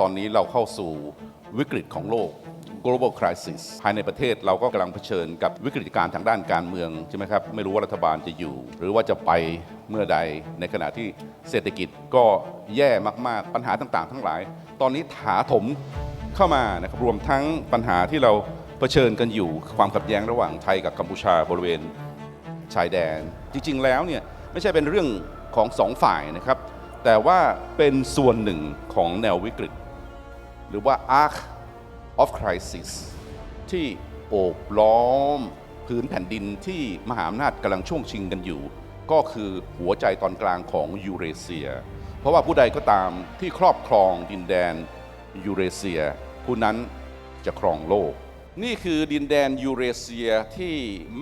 ตอนนี้เราเข้าสู่วิกฤตของโลก global crisis ภายในประเทศเราก็กำลังเผชิญกับวิกฤตการทางด้านการเมืองใช่ไหมครับ ไม่รู้ว่ารัฐบาลจะอยู่ หรือว่าจะไปเมื่อใด ในขณะที่เศรษฐกิจก็แย่มากๆ ปัญหาต่างๆ ทั้งหลาย ตอนนี้ถาถมเข้ามานะครับ รวมทั้งปัญหาที่เราเผชิญกันอยู่ ความขัดแย้งระหว่างไทยกับกัมพูชาบริเวณชายแดน จริง ๆ แล้วเนี่ยไม่ใช่เป็นเรื่องของสองฝ่ายนะครับ แต่ว่าเป็นส่วนหนึ่งของแนววิกฤต หรือว่า arc of crisis ที่โอบล้อมพื้นแผ่นดินที่มหาอำนาจกำลังช่วงชิงกันอยู่ ก็คือหัวใจตอนกลางของยูเรเซีย เพราะว่าผู้ใดก็ตามที่ครอบครองดินแดนยูเรเซีย ผู้นั้นจะครองโลก นี่คือดินแดนยูเรเซียที่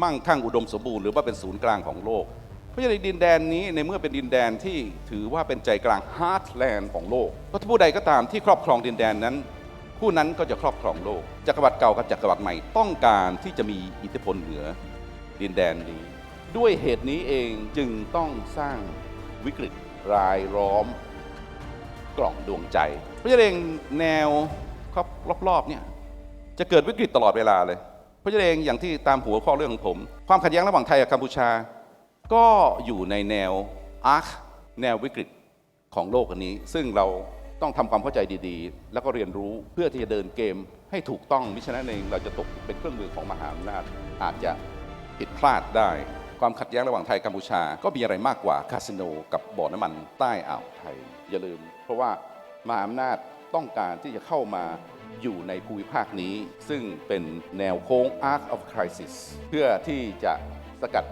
มั่งคั่งอุดมสมบูรณ์หรือว่าเป็นศูนย์กลางของโลก เพราะฉะนั้นดินแดนนี้ในเมื่อเป็นดินแดนที่ถือว่าเป็นใจกลางฮาร์ดแลนด์ของโลกเพระถ้าผู้ใดก็ตามที่ครอบครองดินแดนนั้น ผู้นั้นก็จะครอบครองโลกจักรวรรดิเก่ากับจักรวรรดิใหม่ต้องการที่จะมีอิทธิพลเหนือดินแดนนี้ ด้วยเหตุนี้เองจึงต้องสร้างวิกฤตรายล้อมกล่องดวงใจ เพราะฉะนั้นเองแนวครับรอบๆเนี่ยจะเกิดวิกฤตตลอดเวลาเลย เพราะฉะนั้นเองอย่างที่ตามหัวข้อเรื่องของผม ความขัดแย้งระหว่างไทยกับกัมพูชา ก็อยู่ในแนวอาร์คแนววิกฤตของโลกอันนี้ ซึ่งเราต้องทำความเข้าใจดีๆ แล้วก็เรียนรู้เพื่อที่จะเดินเกมให้ถูกต้องมิฉะนั้นเองเราจะตกเป็นเครื่องมือของมหาอำนาจอาจจะผิดพลาดได้ ความขัดแย้งระหว่างไทยกัมพูชา ก็มีอะไรมากกว่าคาสิโนกับบ่อน้ำมันใต้อ่าวไทย อย่าลืม เพราะว่ามหาอำนาจต้องการที่จะเข้ามาอยู่ในภูมิภาคนี้ ซึ่งเป็นแนวโค้ง Arc of Crisis เพื่อที่จะสกัด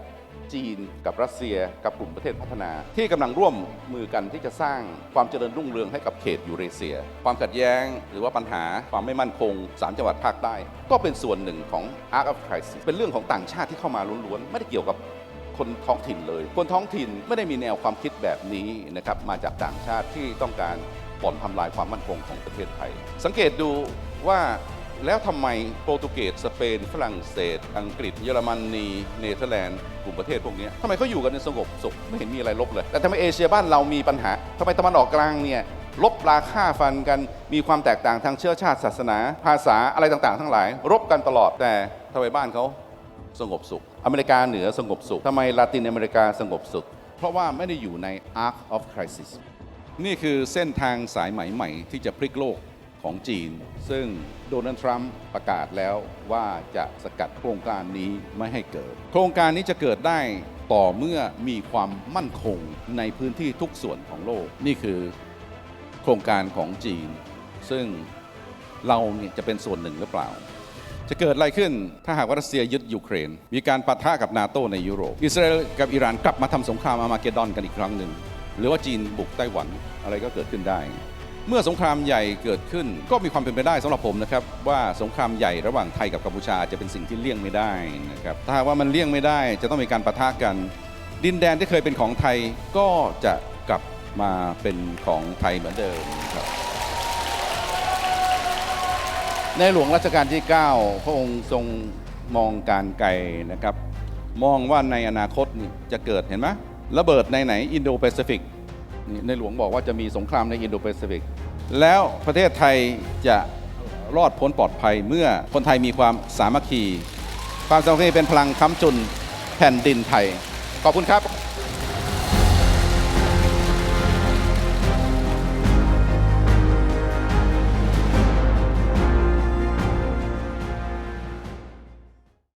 จีน กับรัสเซีย กับกลุ่มประเทศพัฒนา ที่กำลังร่วมมือกันที่จะสร้างความเจริญรุ่งเรืองให้กับเขตยูเรเซีย ความขัดแย้ง หรือว่าปัญหาความไม่มั่นคง 3 จังหวัดภาคใต้ ก็เป็นส่วนหนึ่งของ Arc of Crisis เป็นเรื่องของต่างชาติที่เข้ามาล้วนๆ ไม่ได้เกี่ยวกับคนท้องถิ่นเลย คนท้องถิ่นไม่ได้มีแนวความคิดแบบนี้นะครับมาจากต่างชาติที่ต้องการบ่อนทำลายความมั่นคงของประเทศไทย สังเกตดูว่า แล้วทำไมโปรตุเกสสเปน ฝรั่งเศส อังกฤษ เยอรมนีเนเธอร์แลนด์กลุ่มประเทศพวกนี้ทำไมเขาอยู่กันในสงบสุขไม่เห็นมีอะไรลบเลย แต่ทำไมเอเชียบ้านเรามีปัญหาทำไมตะวันออกกลางเนี่ยลบราค่าฟันกันมีความแตกต่างทางเชื้อชาติศาสนา ภาษาอะไรต่างๆ ทั้งหลาย รบกันตลอดแต่ทำไมบ้านเขาสงบสุข อเมริกาเหนือสงบสุขทำไมลาตินอเมริกาสงบสุข เพราะว่าไม่ได้อยู่ใน arc of crisis นี่คือเส้นทางสายไหมใหม่ที่จะพลิกโลก ของจีน ซึ่งโดนัลด์ทรัมป์ประกาศแล้วว่าจะสกัดโครงการนี้ไม่ให้เกิด โครงการนี้จะเกิดได้ต่อเมื่อมีความมั่นคงในพื้นที่ทุกส่วนของโลก นี่คือโครงการของจีน ซึ่งเราเนี่ยจะเป็นส่วนหนึ่งหรือเปล่า จะเกิดอะไรขึ้นถ้าหากว่ารัสเซียยึดยูเครน มีการปะทะกับนาโตในยุโรป อิสราเอลกับอิหร่านกลับมาทำสงครามอามาเกดอนกันอีกครั้งหนึ่ง หรือว่าจีนบุกไต้หวันอะไรก็เกิดขึ้นได้ เมื่อสงครามใหญ่เกิดขึ้น ก็มีความเป็นไปได้สำหรับผมนะครับว่าสงครามใหญ่ระหว่างไทยกับกัมพูชาจะเป็นสิ่งที่เลี่ยงไม่ได้นะครับถ้าว่ามันเลี่ยงไม่ได้จะต้องมีการปะทะกัน ดินแดนที่เคยเป็นของไทยก็จะกลับมาเป็นของไทยเหมือนเดิมครับในหลวงรัชกาลที่ 9 พระองค์ทรงมองการไกลนะครับ มองว่าในอนาคตจะเกิดเห็นไหมระเบิดในไหนอินโดแปซิฟิก ในหลวงบอกว่าจะมีสงครามในอินโดแปซิฟิก แล้วประเทศไทยจะรอดพ้นปลอดภัยเมื่อคนไทยมีความสามัคคี ความสามัคคีเป็นพลังค้ำจุนแผ่นดินไทย ขอบคุณครับ